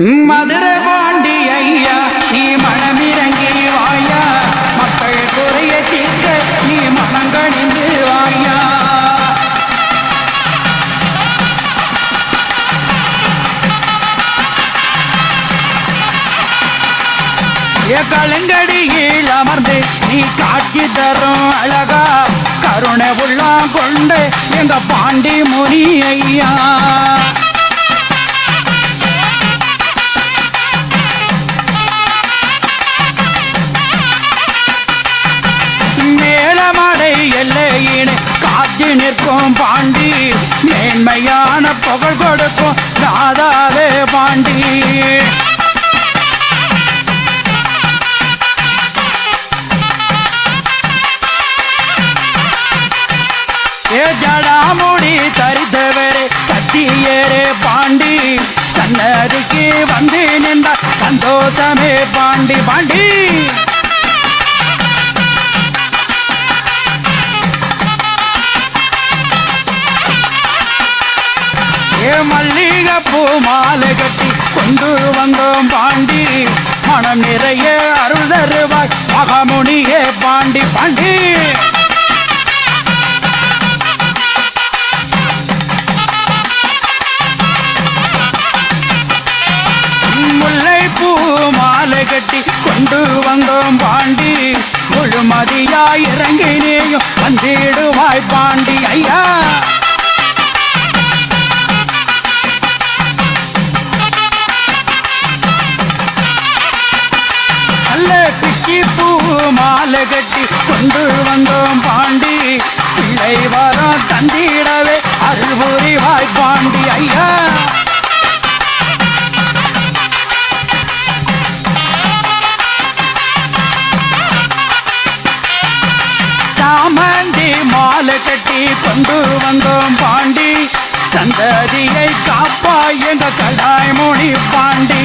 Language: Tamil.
மதுரை பாண்டி ஐயா நீ மனமிறங்கி வாயா. மக்கள் குறைய தீர்க்க நீ மனங்கணிந்து வாயா. கலங்கடியில் அமர்ந்து நீ காட்சி தரும் அழகா. கருணை உள்ளம் கொண்டு எங்க பாண்டி முனி ஐயா. எல்லையினை நிற்கும் பாண்டி மேன்மையான புகழ் கொடுக்கும் ராதாவே பாண்டி. ஏ ஜடாமுடி தரித்தவரே சத்தியரே பாண்டி. சன்னதிக்கு வந்து நின்ற சந்தோஷமே பாண்டி பாண்டி. ஏ பூ மாலை கட்டி கொண்டு வந்தோம் பாண்டி. மனம் நிறைய அருள் தருவாய். மகமுனியே பாண்டி பாண்டி. முல்லை பூ மாலை கட்டி கொண்டு வந்தோம் பாண்டி. முழுமதியாய் இறங்கினேயும் வந்திடுவாய் பாண்டி ஐயா. மாலை கட்டி கொண்டு வந்தோம் பாண்டி. பிள்ளை வரம் தந்திடவே அருள் வாய்ப்பாண்டி ஐயா. சாமந்தி மாலை கட்டி கொண்டு வந்தோம் பாண்டி. சந்ததியை காப்பாய் எங்க கடாய் மொழி பாண்டி.